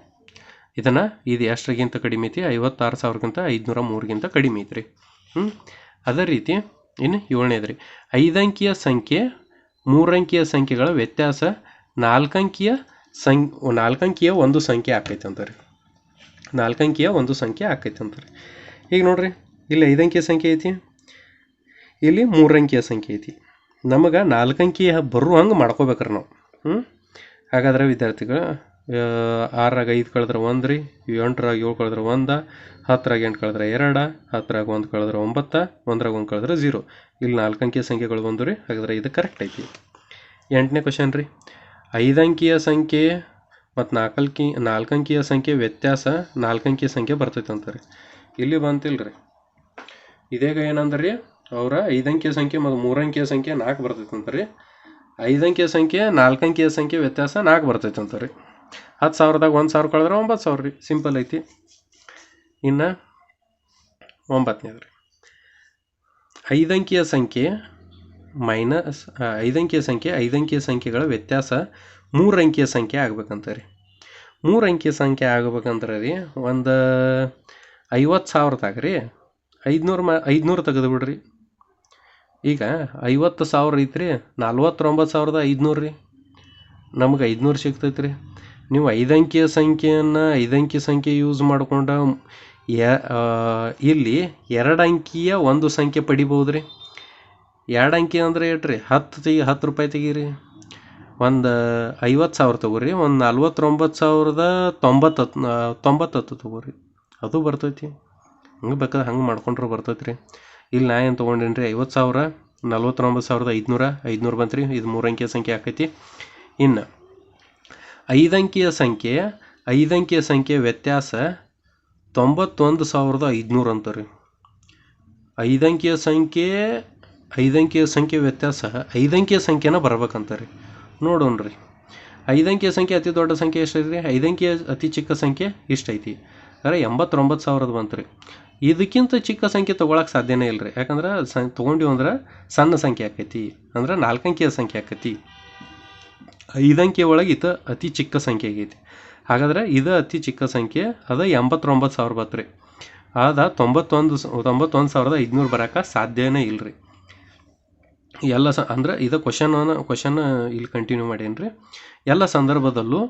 ಇದನ್ನು ಇದು ಎಷ್ಟರಿಗಿಂತ ಕಡಿಮೆ ಐತಿ? ಐವತ್ತಾರು ಸಾವಿರಕ್ಕಿಂತ ಐದುನೂರ ಮೂರಿಗಿಂತ ಕಡಿಮೆ ಐತ್ರಿ. ಹ್ಞೂ ಅದೇ ರೀತಿ ಇನ್ನು ಏಳನೇದು ರೀ ಐದಂಕಿಯ ಸಂಖ್ಯೆ, ಮೂರಂಕಿಯ ಸಂಖ್ಯೆಗಳ ವ್ಯತ್ಯಾಸ ನಾಲ್ಕಂಕಿಯ ಸಂ, ನಾಲ್ಕಂಕಿಯ ಒಂದು ಸಂಖ್ಯೆ ಆಕೈತೆ ಅಂತಾರೆ. ನಾಲ್ಕಂಕಿಯ ಒಂದು ಸಂಖ್ಯೆ ಆಕೈತೆ ಅಂತಾರೆ. ಈಗ ನೋಡ್ರಿ, ಇಲ್ಲಿ ಐದಂಕಿಯ ಸಂಖ್ಯೆ ಐತಿ. ಇಲ್ಲಿ ಮೂರಂಕಿಯ ಸಂಖ್ಯೆ ಐತಿ. ನಮಗೆ ನಾಲ್ಕಂಕಿಯ ಬರುವಂಗೆ ಮಾಡ್ಕೋಬೇಕ್ರಿ ನಾವು. ಹ್ಞೂ ಹಾಗಾದ್ರೆ ವಿದ್ಯಾರ್ಥಿಗಳು ಆರಾಗ ಐದು ಕಳೆದ್ರೆ ಒಂದು ರೀ ಎಂಟರಾಗ ಏಳು ಕಳೆದ್ರೆ ಒಂದು, ಹತ್ತರಾಗ ಎಂಟು ಕಳೆದ್ರೆ ಎರಡು, ಹತ್ತರಾಗ ಒಂದು ಕಳೆದ್ರೆ ಒಂಬತ್ತು, ಒಂದರಾಗ ಒಂದು ಕಳೆದ್ರೆ ಝೀರೋ ಇಲ್ಲಿ ನಾಲ್ಕು ಅಂಕಿಯ ಸಂಖ್ಯೆಗಳು ಬಂದು ರೀ, ಹಾಗಾದ್ರೆ ಇದು ಕರೆಕ್ಟ್ ಐತಿ. ಎಂಟನೇ ಕ್ವಶನ್ ರೀ. ಐದಂಕಿಯ ಸಂಖ್ಯೆ ಮತ್ತು ನಾಲ್ಕಲ್ಕಿ ನಾಲ್ಕಂಕಿಯ ಸಂಖ್ಯೆ ವ್ಯತ್ಯಾಸ ನಾಲ್ಕಂಕಿಯ ಸಂಖ್ಯೆ ಬರ್ತೈತೆ ಅಂತಾರೆ ಇಲ್ಲಿ ಬಂತಿಲ್ಲ ರೀ ಇದೇಗ ಏನಂದ್ರೆ? ರೀ ಅವರ ಐದಂಕಿಯ ಸಂಖ್ಯೆ ಮತ್ತು ಮೂರಂಕಿಯ ಸಂಖ್ಯೆ ನಾಲ್ಕು ಬರ್ತೈತೆ ಅಂತ ರೀ ಐದಂಕಿಯ ಸಂಖ್ಯೆ ನಾಲ್ಕಂಕಿಯ ಸಂಖ್ಯೆ ವ್ಯತ್ಯಾಸ ನಾಲ್ಕು ಬರ್ತೈತೆ ಅಂತ ರೀ ಹತ್ತು ಸಾವಿರದಾಗ ಒಂದು ಸಾವಿರ ಕಳೆದ್ರೆ ಒಂಬತ್ತು ಸಾವಿರ ರೀ. ಸಿಂಪಲ್ ಐತಿ. ಇನ್ನು ಒಂಬತ್ತನೇದು ರೀ ಐದಂಕಿಯ ಸಂಖ್ಯೆ ಮೈನಸ್ ಐದಂಕಿಯ ಸಂಖ್ಯೆ, ಐದಂಕಿಯ ಸಂಖ್ಯೆಗಳ ವ್ಯತ್ಯಾಸ ಮೂರು ಅಂಕಿಯ ಸಂಖ್ಯೆ ಆಗ್ಬೇಕಂತ ರೀ ಮೂರು ಅಂಕಿಯ ಸಂಖ್ಯೆ ಆಗ್ಬೇಕಂದ್ರೆ ರೀ, ಒಂದು ಐವತ್ತು ಸಾವಿರದಾಗ ರೀ, ಐದುನೂರು ಮ, ಐದುನೂರು ತೆಗೆದು ಬಿಡ್ರಿ. ಈಗ ಐವತ್ತು ಸಾವಿರ ಐತ್ರಿ, ನಲ್ವತ್ತೊಂಬತ್ತು ಸಾವಿರದ ಐದುನೂರು ರೀ. ನಮ್ಗೆ ಐದುನೂರು ಸಿಗ್ತೈತೆ ರೀ ನೀವು ಐದಂಕಿಯ ಸಂಖ್ಯೆಯನ್ನು ಐದಂಕಿ ಸಂಖ್ಯೆ ಯೂಸ್ ಮಾಡ್ಕೊಂಡು, ಯ ಇಲ್ಲಿ ಎರಡು ಅಂಕಿಯ ಒಂದು ಸಂಖ್ಯೆ ಪಡಿಬೋದು ರೀ ಎರಡು ಅಂಕಿ ಅಂದ್ರೆ ಏಟ್ರಿ ಹತ್ತು ತೆಗಿ, ಹತ್ತು ರೂಪಾಯಿ ತೆಗೀರಿ. ಒಂದು ಐವತ್ತು ಸಾವಿರ ತಗೋರಿ, ಒಂದು ನಲ್ವತ್ತೊಂಬತ್ತು ಸಾವಿರದ ತೊಂಬತ್ತು ತೊಂಬತ್ತತ್ತು ತೊಗೋರಿ. ಅದು ಬರ್ತೈತಿ. ಹಂಗೆ ಬೇಕಾದ್ರೆ ಹಂಗೆ ಮಾಡ್ಕೊಂಡ್ರೆ ಬರ್ತೈತೆ ರೀ ಇಲ್ಲಿ ನಾ ಏನು ತೊಗೊಂಡೇನಿ ರೀ ಐವತ್ತು ಸಾವಿರ ನಲ್ವತ್ತೊಂಬತ್ತು ಸಾವಿರದ ಐದುನೂರ, ಐದುನೂರು ಬಂತು ರೀ ಇದು ಮೂರು ಅಂಕಿಯ ಸಂಖ್ಯೆ ಆಕೈತಿ. ಇನ್ನು ಐದಂಕಿಯ ಸಂಖ್ಯೆ ಐದಂಕಿಯ ಸಂಖ್ಯೆ ವ್ಯತ್ಯಾಸ ತೊಂಬತ್ತೊಂದು ಸಾವಿರದ ಐದುನೂರು ಅಂತ ರೀ ಐದಂಕಿಯ ಸಂಖ್ಯೆ ಐದಂಕಿಯ ಸಂಖ್ಯೆ ವ್ಯತ್ಯಾಸ ಐದಂಕಿಯ ಸಂಖ್ಯೆನ ಬರ್ಬೇಕಂತ ರೀ ನೋಡೋಣ ರೀ ಐದಂಕಿಯ ಸಂಖ್ಯೆ ಅತಿ ದೊಡ್ಡ ಸಂಖ್ಯೆ ಎಷ್ಟೈತಿ ರೀ ಐದಂಕಿಯ ಅತಿ ಚಿಕ್ಕ ಸಂಖ್ಯೆ ಇಷ್ಟೈತಿ ಅರೆ ಎಂಬತ್ತೊಂಬತ್ತು ಸಾವಿರದ ಬಂತು ರೀ ಇದಕ್ಕಿಂತ ಚಿಕ್ಕ ಸಂಖ್ಯೆ ತೊಗೊಳಕ್ಕೆ ಸಾಧ್ಯನೇ ಇಲ್ಲ ರೀ ಯಾಕಂದ್ರೆ ಸಂ, ತೊಗೊಂಡಿವಿ ಅಂದ್ರೆ ಸಣ್ಣ ಸಂಖ್ಯೆ ಆಕೈತಿ, ಅಂದ್ರೆ ನಾಲ್ಕಂಕಿಯ ಸಂಖ್ಯೆ ಆಕೈತಿ. ಐದಂಕಿ ಒಳಗೆ ಇತ ಅತಿ ಚಿಕ್ಕ ಸಂಖ್ಯೆ ಆಗೈತಿ. ಹಾಗಾದ್ರೆ ಇದು ಅತಿ ಚಿಕ್ಕ ಸಂಖ್ಯೆ ಅದು ಎಂಬತ್ತೊಂಬತ್ತು ಸಾವಿರ ಬತ್ತು ರೀ ಆದ ತೊಂಬತ್ತೊಂದು ತೊಂಬತ್ತೊಂದು ಸಾವಿರದ ಐದುನೂರು ಬರೋಕೆ ಸಾಧ್ಯನೇ ಇಲ್ಲ ರೀ ಎಲ್ಲ ಸ, ಅಂದ್ರೆ ಇದು ಕ್ವಶನ್ ಕ್ವಶನ್ ಇಲ್ಲಿ ಕಂಟಿನ್ಯೂ ಮಾಡೇನಿ ರೀ ಎಲ್ಲ ಸಂದರ್ಭದಲ್ಲೂ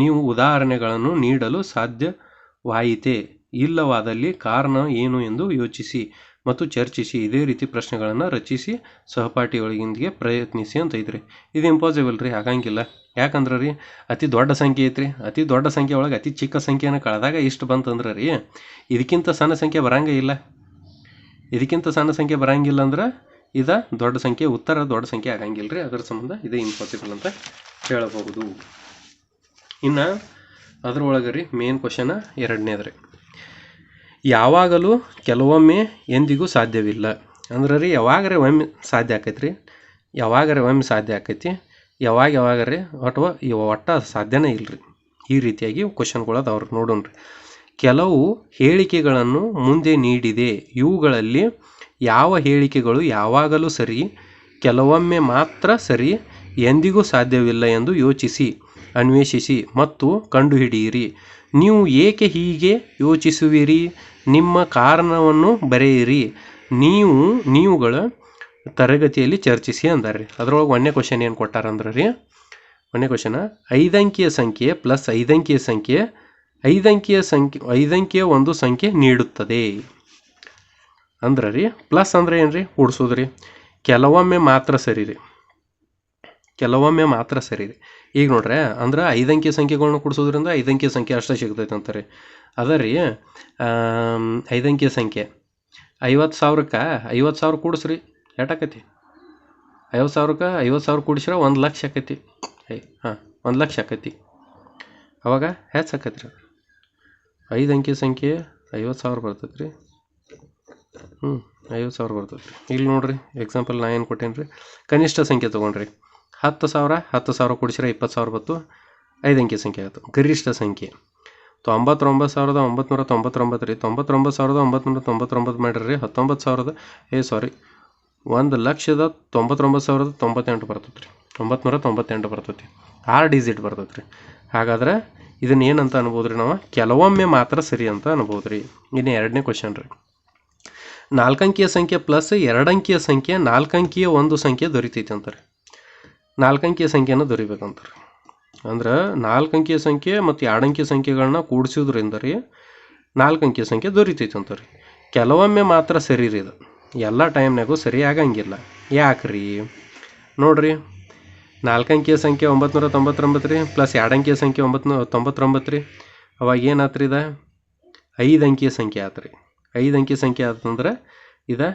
ನೀವು ಉದಾಹರಣೆಗಳನ್ನು ನೀಡಲು ಸಾಧ್ಯವಾಯಿತೆ. ಇಲ್ಲವಾದಲ್ಲಿ ಕಾರಣ ಏನು ಎಂದು ಯೋಚಿಸಿ ಮತ್ತು ಚರ್ಚಿಸಿ. ಇದೇ ರೀತಿ ಪ್ರಶ್ನೆಗಳನ್ನು ರಚಿಸಿ ಸಹಪಾಠಿಯೊಳಗಿಂದಿಗೆ ಪ್ರಯತ್ನಿಸಿ ಅಂತ ಐತ್ರಿ ಇದು ಇಂಪಾಸಿಬಲ್ ರೀ ಆಗಂಗಿಲ್ಲ ಯಾಕಂದ್ರೆ ರೀ, ಅತಿ ದೊಡ್ಡ ಸಂಖ್ಯೆ ಐತ್ರಿ. ಅತಿ ದೊಡ್ಡ ಸಂಖ್ಯೆ ಒಳಗೆ ಅತಿ ಚಿಕ್ಕ ಸಂಖ್ಯೆನ ಕಳೆದಾಗ ಇಷ್ಟು ಬಂತಂದ್ರೆ ರೀ, ಇದಕ್ಕಿಂತ ಸಣ್ಣ ಸಂಖ್ಯೆ ಬರಂಗಿಲ್ಲ ಇದಕ್ಕಿಂತ ಸಣ್ಣ ಸಂಖ್ಯೆ ಬರಂಗಿಲ್ಲ ಅಂದ್ರೆ ಇದ ದೊಡ್ಡ ಸಂಖ್ಯೆ, ಉತ್ತರ ದೊಡ್ಡ ಸಂಖ್ಯೆ ಆಗಂಗಿಲ್ಲ ರೀ. ಅದರ ಸಂಬಂಧ ಇದೇ ಇಂಪಾಸಿಬಲ್ ಅಂತ ಹೇಳಬಹುದು. ಇನ್ನು ಅದ್ರೊಳಗೆ ರೀ ಮೇನ್ ಕ್ವಶನ ಎರಡನೇದು ಯಾವಾಗಲೂ ಕೆಲವೊಮ್ಮೆ ಎಂದಿಗೂ ಸಾಧ್ಯವಿಲ್ಲ. ಅಂದ್ರೆ ರೀ, ಯಾವಾಗರೆ ಒಮ್ಮೆ ಸಾಧ್ಯ ಆಕೈತಿ ರೀ ಯಾವಾಗರೆ ಒಮ್ಮೆ ಸಾಧ್ಯ ಆಕೈತಿ? ಯಾವಾಗ ಯಾವಾಗರೆ ಅಥವಾ ಇವ ಒಟ್ಟ ಸಾಧ್ಯನೇ ಇಲ್ಲ ರೀ ಈ ರೀತಿಯಾಗಿ ಕ್ವಶನ್ಗಳು ಅದಾವ್ರು ನೋಡೋಣ ರೀ ಕೆಲವು ಹೇಳಿಕೆಗಳನ್ನು ಮುಂದೆ ನೀಡಿದೆ. ಇವುಗಳಲ್ಲಿ ಯಾವ ಹೇಳಿಕೆಗಳು ಯಾವಾಗಲೂ ಸರಿ, ಕೆಲವೊಮ್ಮೆ ಮಾತ್ರ ಸರಿ, ಎಂದಿಗೂ ಸಾಧ್ಯವಿಲ್ಲ ಎಂದು ಯೋಚಿಸಿ, ಅನ್ವೇಷಿಸಿ ಮತ್ತು ಕಂಡುಹಿಡಿಯಿರಿ. ನೀವು ಏಕೆ ಹೀಗೆ ಯೋಚಿಸುವಿರಿ? ನಿಮ್ಮ ಕಾರಣವನ್ನು ಬರೆಯಿರಿ. ನೀವು, ನೀವುಗಳ ತರಗತಿಯಲ್ಲಿ ಚರ್ಚಿಸಿ ಅಂದಾರ್ರಿ ಅದ್ರೊಳಗೆ ಒಂದೇ ಕ್ವಶನ್ ಏನು ಕೊಟ್ಟಾರಂದ್ರೆ ರೀ? ಒಂದೇ ಕ್ವಶನ ಐದಂಕಿಯ ಸಂಖ್ಯೆ ಪ್ಲಸ್ ಐದಂಕಿಯ ಸಂಖ್ಯೆ ಐದಂಕಿಯ ಸಂಖ್ಯೆ, ಐದಂಕಿಯ ಒಂದು ಸಂಖ್ಯೆ ನೀಡುತ್ತದೆ. ಅಂದ್ರೆ ರೀ ಪ್ಲಸ್ ಅಂದ್ರೆ ಏನು ರೀ ಕೂಡ್ಸೋದು ರೀ ಕೆಲವೊಮ್ಮೆ ಮಾತ್ರ ಸರಿ ರೀ. ಕೆಲವೊಮ್ಮೆ ಮಾತ್ರ ಸರಿ ಇದೆ. ಈಗ ನೋಡ್ರೆ, ಅಂದ್ರೆ ಐದಂಕಿ ಸಂಖ್ಯೆಗಳ್ನ ಕೂಡಿಸೋದ್ರಿಂದ ಐದಂಕಿ ಸಂಖ್ಯೆ ಅಷ್ಟೇ ಸಿಗ್ತೈತೆ ಅಂತಾರೆ. ಅದ ರೀ ಐದಂಕಿ ಸಂಖ್ಯೆ. ಐವತ್ತು ಸಾವಿರಕ್ಕೆ ಐವತ್ತು ಸಾವಿರ ಕೂಡಿಸ್ರಿ ಎಟಾಕತಿ ಐವತ್ತು ಸಾವಿರಕ್ಕೆ ಐವತ್ತು ಸಾವಿರ ಕೂಡಿಸ್ರೆ ಒಂದು ಲಕ್ಷ ಆಕೈತಿ. ಐ ಹಾಂ, ಒಂದು ಲಕ್ಷ ಆಕೈತಿ. ಅವಾಗ ಹೆಚ್ಚು ಆಕೈತಿ ರೀ ಐದು ಅಂಕಿ ಸಂಖ್ಯೆ ಐವತ್ತು ಸಾವಿರ ಬರ್ತೈತೆ ರೀ ಹ್ಞೂ ಐವತ್ತು ಸಾವಿರ ಬರ್ತೈತೆ ರೀ ಇಲ್ಲಿ ನೋಡಿರಿ ಎಕ್ಸಾಂಪಲ್ ನಾ ಏನು ಕೊಟ್ಟೇನಿ ರೀ ಕನಿಷ್ಠ ಸಂಖ್ಯೆ ತೊಗೊಂಡ್ರಿ. ಹತ್ತು ಸಾವಿರ ಹತ್ತು ಸಾವಿರ ಕೂಡಿಸಿದ್ರೆ ಇಪ್ಪತ್ತು ಸಾವಿರ ಬತ್ತು ಐದು ಅಂಕಿ ಸಂಖ್ಯೆ ಆಯಿತು. ಗರಿಷ್ಠ ಸಂಖ್ಯೆ. ತೊಂಬತ್ತೊಂಬತ್ತು ಸಾವಿರದ ಒಂಬತ್ನೂರ ತೊಂಬತ್ತೊಂಬತ್ತು ರೀ. ತೊಂಬತ್ತೊಂಬತ್ತು ಸಾವಿರದ ಒಂಬತ್ನೂರ ತೊಂಬತ್ತೊಂಬತ್ತು ಮಾಡಿರಿ ಹತ್ತೊಂಬತ್ತು ಸಾವಿರದ, ಏ ಸಾರಿ ಒಂದು ಲಕ್ಷದ ತೊಂಬತ್ತೊಂಬತ್ತು ಸಾವಿರದ ತೊಂಬತ್ತೆಂಟು ಬರ್ತೈತೆ ರೀ ಒಂಬತ್ನೂರ ತೊಂಬತ್ತೆಂಟು ಬರ್ತೈತಿ. ಆರು ಡಿಜಿಟ್ ಬರ್ತೈತೆ ರೀ ಹಾಗಾದ್ರೆ ಇದನ್ನ ಏನಂತ ಅನ್ಬೋದು ರೀ ನಾವು? ಕೆಲವೊಮ್ಮೆ ಮಾತ್ರ ಸರಿ ಅಂತ ಅನ್ಬೋದು ರೀ ಇನ್ನು ಎರಡನೇ ಕ್ವಶನ್ ರೀ. ನಾಲ್ಕಂಕಿಯ ಸಂಖ್ಯೆ ಪ್ಲಸ್ ಎರಡಂಕಿಯ ಸಂಖ್ಯೆ, ನಾಲ್ಕಂಕಿಯ ಒಂದು ಸಂಖ್ಯೆ ದೊರೀತೈತೆ ಅಂತಾರೆ. ನಾಲ್ಕಂಕಿಯ ಸಂಖ್ಯೆನ ದೊರಿಬೇಕಂತಾರೆ. ಅಂದ್ರೆ ನಾಲ್ಕಂಕಿಯ ಸಂಖ್ಯೆ ಮತ್ತು ಎರಡಂಕಿಯ ಸಂಖ್ಯೆಗಳನ್ನ ಕೂಡಿಸೋದ್ರಿಂದ ರೀ ನಾಲ್ಕಂಕಿಯ ಸಂಖ್ಯೆ ದೊರಿತೈತೆ ಅಂತಾರೆ ಕೆಲವೊಮ್ಮೆ ಮಾತ್ರ ಸರಿ ರೀ ಇದು. ಎಲ್ಲ ಟೈಮ್ನಾಗೂ ಸರಿ ಆಗಂಗಿಲ್ಲ. ಯಾಕೆ ರೀ? ನೋಡ್ರಿ, ನಾಲ್ಕಂಕಿಯ ಸಂಖ್ಯೆ ಒಂಬತ್ನೂರ ತೊಂಬತ್ತೊಂಬತ್ತು ರೀ, ಪ್ಲಸ್ ಎರಡಂಕಿಯ ಸಂಖ್ಯೆ ಒಂಬತ್ತು ತೊಂಬತ್ತೊಂಬತ್ತು ರೀ. ಅವಾಗ ಏನಾತ್ರಿ ಇದು? ಐದು ಅಂಕಿಯ ಸಂಖ್ಯೆ ಆತು ರೀ. ಐದು ಅಂಕಿಯ ಸಂಖ್ಯೆ ಆತಂದ್ರೆ ಇದು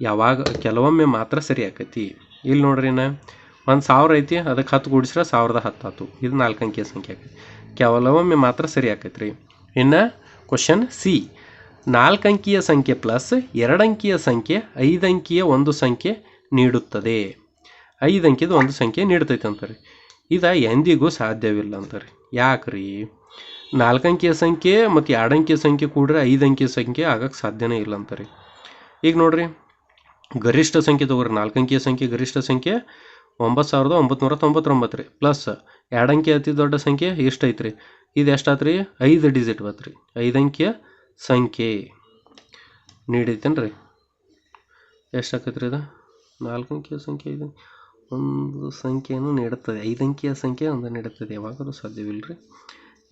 ಯಾವಾಗ, ಕೆಲವೊಮ್ಮೆ ಮಾತ್ರ ಸರಿ ಆಕೈತಿ. ಇಲ್ಲಿ ನೋಡ್ರಿ ನಾ ಒಂದು ಸಾವಿರ ಐತಿ ಅದಕ್ಕೆ ಹತ್ತು ಕೂಡಿಸ್ರೆ ಸಾವಿರದ ಹತ್ತು ಇದು ನಾಲ್ಕು ಅಂಕಿಯ ಸಂಖ್ಯೆ ಆಕೈತಿ. ಕೆಲವೊಮ್ಮೆ ಮಾತ್ರ ಸರಿ ಆಕೈತಿ ರೀ ಇನ್ನು ಕ್ವಶನ್ ಸಿ ನಾಲ್ಕು ಅಂಕಿಯ ಸಂಖ್ಯೆ ಪ್ಲಸ್ ಎರಡಂಕಿಯ ಸಂಖ್ಯೆ, ಐದು ಅಂಕಿಯ ಒಂದು ಸಂಖ್ಯೆ ನೀಡುತ್ತದೆ. ಐದು ಅಂಕಿದ ಒಂದು ಸಂಖ್ಯೆ ನೀಡ್ತೈತೆ ಅಂತಾರೆ. ಇದು ಎಂದಿಗೂ ಸಾಧ್ಯವಿಲ್ಲ ಅಂತಾರೆ. ಯಾಕ್ರೀ? ನಾಲ್ಕು ಅಂಕಿಯ ಸಂಖ್ಯೆ ಮತ್ತು ಎರಡು ಅಂಕಿಯ ಸಂಖ್ಯೆ ಕೂಡ್ರೆ ಐದು ಅಂಕಿಯ ಸಂಖ್ಯೆ ಆಗಕ್ಕೆ ಸಾಧ್ಯನೇ ಇಲ್ಲ ಅಂತಾರೆ. ಈಗ ನೋಡ್ರಿ, ಗರಿಷ್ಠ ಸಂಖ್ಯೆ ತಗೋರಿ. ನಾಲ್ಕು ಅಂಕಿಯ ಸಂಖ್ಯೆ ಗರಿಷ್ಠ ಸಂಖ್ಯೆ ಒಂಬತ್ತು ಸಾವಿರದ ಒಂಬತ್ತು ತೊಂಬತ್ತೊಂಬತ್ತು ರೀ. ಪ್ಲಸ್ ಎರಡು ಅಂಕಿ ಅತಿ ದೊಡ್ಡ ಸಂಖ್ಯೆ ಎಷ್ಟು ಐತ್ರಿ ಇದು ಎಷ್ಟಾತ್ರಿ? ಐದು ಡಿಜಿಟ್ ಬತ್ರಿ. ಐದು ಅಂಕಿಯ ಸಂಖ್ಯೆ ನೀಡೈತೇನು ರೀ ಎಷ್ಟು ರೀ ಇದು? ನಾಲ್ಕು ಅಂಕಿಯ ಸಂಖ್ಯೆ ಇದು. ಒಂದು ಸಂಖ್ಯೆಯನ್ನು ನೀಡುತ್ತದೆ. ಐದು ಅಂಕಿಯ ಸಂಖ್ಯೆ ಒಂದು ನೀಡುತ್ತದೆ. ಯಾವಾಗಲೂ ಸಾಧ್ಯವಿಲ್ಲ ರೀ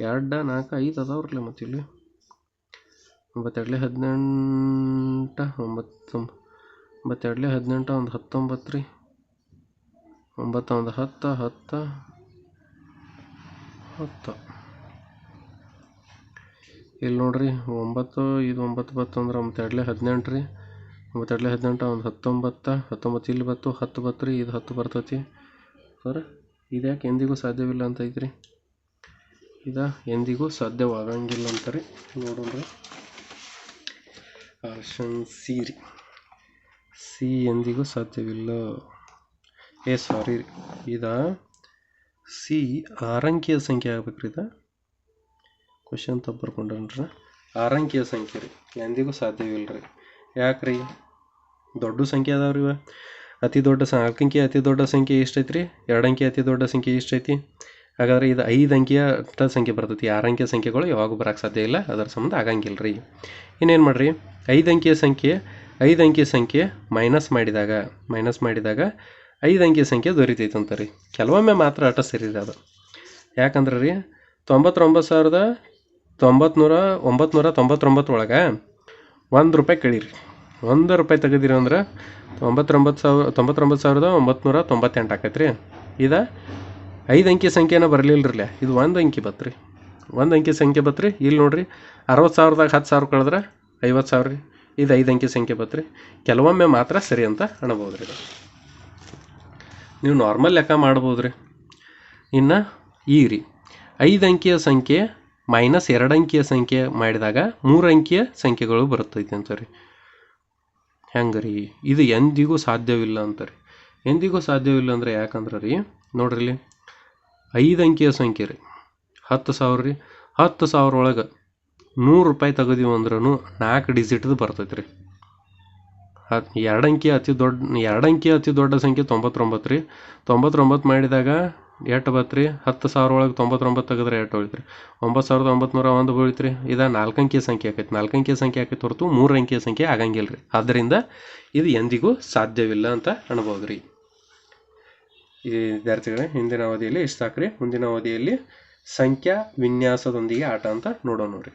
ಎರಡು, ನಾಲ್ಕು, ಐದು ಅದಾವ್ರಲ್ಲ ಮತ್ತೆ ಇಲ್ಲಿ. ಒಂಬತ್ತೆರಡಲೆ ಹದಿನೆಂಟ, ಒಂಬತ್ತು, ಒಂಬತ್ತೆರಡಲೆ ಹದಿನೆಂಟು, ಒಂದು ಹತ್ತೊಂಬತ್ತು ರೀ. ಒಂಬತ್ತು ಒಂದು ಹತ್ತು ಹತ್ತು ಹತ್ತು. ಇಲ್ಲಿ ನೋಡ್ರಿ, ಒಂಬತ್ತು, ಇದು ಒಂಬತ್ತು ಬತ್ತು ಅಂದ್ರೆ ಒಂಬತ್ತೆರಡಲೆ ಹದಿನೆಂಟು ರೀ. ಒಂಬತ್ತೆರಡಲೆ ಹದಿನೆಂಟು, ಒಂದು ಹತ್ತೊಂಬತ್ತು ಹತ್ತೊಂಬತ್ತು, ಇಲ್ಲಿ ಬತ್ತು, ಹತ್ತು ಬತ್ತು ರೀ, ಇದು ಹತ್ತು ಬರ್ತೈತಿ. ಸರ್ ಇದ್ಯಾಕೆ ಎಂದಿಗೂ ಸಾಧ್ಯವಿಲ್ಲ ಅಂತ ಐತ್ರಿ? ಇದು ಎಂದಿಗೂ ಸಾಧ್ಯವಾಗಂಗಿಲ್ಲ ರೀ, ನೋಡೋಣ ಆಪ್ಷನ್ ಸಿ ರೀ. ಸಿ ಎಂದಿಗೂ ಸಾಧ್ಯವಿಲ್ಲ. ಏ ಸಾರಿ ಇದ ಸಿ, ಆರಂಕಿಯ ಸಂಖ್ಯೆ ಆಗ್ಬೇಕ್ರಿ ಇದು. ಕ್ವಶನ್ ತಪ್ಪು ಬರ್ಕೊಂಡ್ರಿ ಆರಂಕಿಯ ಸಂಖ್ಯೆ ರೀ. ಎಂದಿಗೂ ಸಾಧ್ಯವಿಲ್ಲ ರೀ ಯಾಕ್ರಿ? ರೀ ದೊಡ್ಡ ಸಂಖ್ಯೆ ಅದಾವ ರೀ ಇವ. ಅತಿ ದೊಡ್ಡ ಸ ನಾಲ್ಕು ಅಂಕಿ ಅತಿ ದೊಡ್ಡ ಸಂಖ್ಯೆ ಎಷ್ಟೈತಿ ರೀ ಎರಡು ಅಂಕಿ ಅತಿ ದೊಡ್ಡ ಸಂಖ್ಯೆ ಎಷ್ಟೈತಿ? ಹಾಗಾದ್ರೆ ಇದು ಐದು ಅಂಕಿಯ ಸಂಖ್ಯೆ ಬರ್ತೈತಿ. ಆರು ಅಂಕಿಯ ಸಂಖ್ಯೆಗಳು ಯಾವಾಗ ಬರೋಕ್ಕೆ ಸಾಧ್ಯ ಇಲ್ಲ. ಅದರ ಸಂಬಂಧ ಆಗಂಗಿಲ್ಲ ರೀ ಇನ್ನೇನು ಮಾಡಿರಿ? ಐದು ಅಂಕಿಯ ಸಂಖ್ಯೆ, ಐದು ಅಂಕಿಯ ಸಂಖ್ಯೆ ಮೈನಸ್ ಮಾಡಿದಾಗ ಮೈನಸ್ ಮಾಡಿದಾಗ ಐದು ಅಂಕಿ ಸಂಖ್ಯೆ ದೊರಿತೈತೆ ಅಂತ ರೀ ಕೆಲವೊಮ್ಮೆ ಮಾತ್ರ ಅಟ ಸರಿ ರೀ ಅದು. ಯಾಕಂದ್ರೆ ರೀ, ತೊಂಬತ್ತೊಂಬತ್ತು ಸಾವಿರದ ತೊಂಬತ್ನೂರ ಒಂಬತ್ತುನೂರ ತೊಂಬತ್ತೊಂಬತ್ತು ಒಳಗೆ ಒಂದು ರೂಪಾಯಿ ಕಳೀರಿ. ಒಂದು ರೂಪಾಯಿ ತೆಗೆದಿರಿ ಅಂದ್ರೆ ತೊಂಬತ್ತೊಂಬತ್ತು ಸಾವಿರ, ತೊಂಬತ್ತೊಂಬತ್ತು ಸಾವಿರದ ಒಂಬತ್ನೂರ ತೊಂಬತ್ತೆಂಟು ಆಕೈತೆ ರೀ ಇದು ಐದು ಅಂಕಿ ಸಂಖ್ಯೆನ ಬರಲಿಲ್ಲ ರೀ ಇದು ಒಂದು ಅಂಕಿ ಬತ್ರಿ. ಒಂದು ಅಂಕಿ ಸಂಖ್ಯೆ ಬತ್ರಿ. ಇಲ್ಲಿ ನೋಡಿರಿ, ಅರವತ್ತು ಸಾವಿರದಾಗ ಹತ್ತು ಸಾವಿರ ಕಳೆದ್ರೆ ಐವತ್ತು ಸಾವಿರ ರೀ. ಇದು ಐದು ಅಂಕಿ ಸಂಖ್ಯೆ ಬತ್ರಿ. ಕೆಲವೊಮ್ಮೆ ಮಾತ್ರ ಸರಿ ಅಂತ ಅನ್ಬೋದು ರೀ ನೀವು ನಾರ್ಮಲ್ ಲೆಕ್ಕ ಮಾಡ್ಬೋದು ರೀ ಇನ್ನು ಈ ರೀ ಐದು ಅಂಕಿಯ ಸಂಖ್ಯೆ ಮೈನಸ್ ಎರಡು ಅಂಕಿಯ ಸಂಖ್ಯೆ ಮಾಡಿದಾಗ ಮೂರು ಅಂಕಿಯ ಸಂಖ್ಯೆಗಳು ಬರುತ್ತೈತೆ ಅಂತ ರೀ. ಹೆಂಗೆ ರೀ ಇದು ಎಂದಿಗೂ ಸಾಧ್ಯವಿಲ್ಲ ಅಂತ ರೀ. ಎಂದಿಗೂ ಸಾಧ್ಯವಿಲ್ಲ ಅಂದರೆ ಯಾಕಂದ್ರೆ ರೀ ನೋಡ್ರಿಲ್ಲಿ ಐದು ಅಂಕಿಯ ಸಂಖ್ಯೆ ರೀ. ಹತ್ತು ಸಾವಿರ ರೀ. ಹತ್ತು ಸಾವಿರ ಒಳಗೆ ನೂರು ರೂಪಾಯಿ ತೆಗೆದೀವಿ ಅಂದ್ರೂ ನಾಲ್ಕು ಡಿಜಿಟ್ದು ಬರ್ತೈತೆ ರೀ. ಎರಡು ಅಂಕಿ ಅತಿ ದೊಡ್ಡ ಎರಡು ಅಂಕಿ ಅತಿ ದೊಡ್ಡ ಸಂಖ್ಯೆ ತೊಂಬತ್ತೊಂಬತ್ತು ರೀ. ತೊಂಬತ್ತೊಂಬತ್ತು ಮಾಡಿದಾಗ ಎಷ್ಟು ಬತ್ತು ರೀ? ಹತ್ತು ಸಾವಿರ ಒಳಗೆ ತೊಂಬತ್ತೊಂಬತ್ತು ತೆಗೆದ್ರೆ ಎಷ್ಟು ಉಳಿತು ರೀ? ಒಂಬತ್ತು ಸಾವಿರದ ಒಂಬತ್ತು ಒಂದು ಬೀಳ್ತು ರೀ. ಇದು ನಾಲ್ಕು ಅಂಕಿಯ ಸಂಖ್ಯೆ ಆಕೈತೆ. ನಾಲ್ಕು ಅಂಕಿಯ ಸಂಖ್ಯೆ ಆಕೈತೆ ಹೊರತು ಮೂರು ಅಂಕಿಯ ಸಂಖ್ಯೆ ಆಗಂಗಿಲ್ಲ ರೀ. ಆದ್ದರಿಂದ ಇದು ಎಂದಿಗೂ ಸಾಧ್ಯವಿಲ್ಲ ಅಂತ ಅನ್ಬೋದು ರೀ. ಈ ವಿದ್ಯಾರ್ಥಿಗಳೇ, ಹಿಂದಿನ ಅವಧಿಯಲ್ಲಿ ಇಷ್ಟು ಸಾಕ್ರಿ? ಮುಂದಿನ ಅವಧಿಯಲ್ಲಿ ಸಂಖ್ಯಾ ವಿನ್ಯಾಸದೊಂದಿಗೆ ಆಟ ಅಂತ ನೋಡೋಣ ರೀ